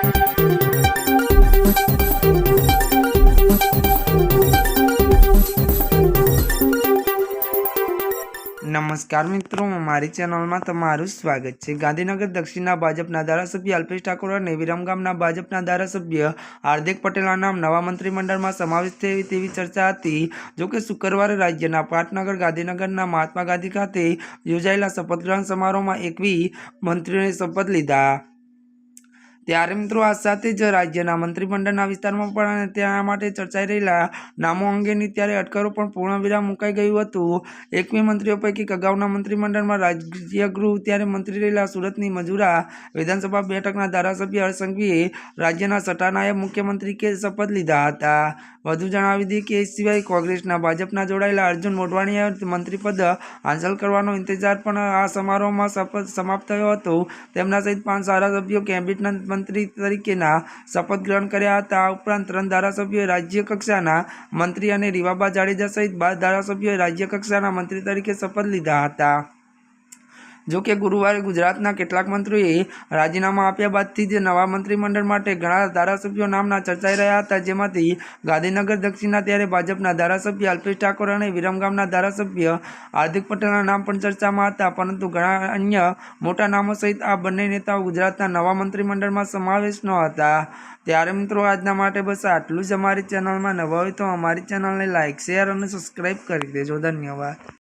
નમસ્કાર મિત્રો, મારી ચેનલમાં તમારું સ્વાગત છે. ગાંધીનગર દક્ષિણના ભાજપના ધારાસભ્ય અલ્પેશ ઠાકોર અને વિરમગામના ભાજપના ધારાસભ્ય હાર્દિક પટેલના નામ નવા મંત્રીમંડળમાં સમાવેશ થયો તેવી ચર્ચા હતી. જોકે શુક્રવારે રાજ્યના પાટનગર, ગાંધીનગરના મહાત્મા ગાંધી ખાતે યોજાયેલા શપથ ગ્રહણ સમારોહમાં એકવી મંત્રીઓએ શપથ લીધા. ત્યારે મિત્રો આ સાથે જ રાજ્યના મંત્રીમંડળના વિસ્તારમાં પણ અને તેના માટે ચર્ચાઈ રહેલા નામો અંગેની ત્યારે અટકળો પણ પૂર્ણવિરામ મુકાઈ ગયું હતું. એકવી મંત્રીઓ પૈકી અગાઉના મંત્રીમંડળમાં રાજ્ય ગૃહ ત્યારે મંત્રી રહેલા સુરતની મજૂરા, વિધાનસભા બેઠકના ધારાસભ્ય હરસંઘવીએ રાજ્યના સટ્ટાનાયબ મુખ્યમંત્રી કે શપથ લીધા હતા. વધુ જણાવી દઈએ કે એ સિવાય કોંગ્રેસના ભાજપના જોડાયેલા અર્જુન મોઢવાણીએ મંત્રીપદ હાંસલ કરવાનો ઇંતજાર પણ આ સમારોહમાં સમાપ્ત થયો હતો. તેમના સહિત પાંચ ધારાસભ્યો કેબિનેટના મંત્રી તરીકેના શપથ ગ્રહણ કર્યા હતા. આ ઉપરાંત ત્રણ ધારાસભ્યોએ રાજ્ય કક્ષાના મંત્રી અને રીવાબા જાડેજા સહિત બાર ધારાસભ્યોએ રાજ્ય કક્ષાના મંત્રી તરીકે શપથ લીધા હતા. જો કે ગુરુવારે ગુજરાતના કેટલાક મંત્રીઓએ રાજીનામા આપ્યા બાદથી જ નવા મંત્રીમંડળ માટે ઘણા ધારાસભ્યો નામના ચર્ચાઈ રહ્યા હતા, જેમાંથી ગાંધીનગર દક્ષિણના ત્યારે ભાજપના ધારાસભ્ય અલ્પેશ ઠાકોર અને વિરમગામના ધારાસભ્ય હાર્દિક પટેલના નામ પણ ચર્ચામાં હતા, પરંતુ ઘણા અન્ય મોટા નામો સહિત આ બંને નેતાઓ ગુજરાતના નવા મંત્રીમંડળમાં સમાવેશ ન હતા. ત્યારે મિત્રો, આજના માટે બસ આટલું જ અમારી ચેનલમાં નવા હોય તો અમારી ચેનલને લાઇક શેર અને સબસ્ક્રાઈબ કરી દેજો. ધન્યવાદ.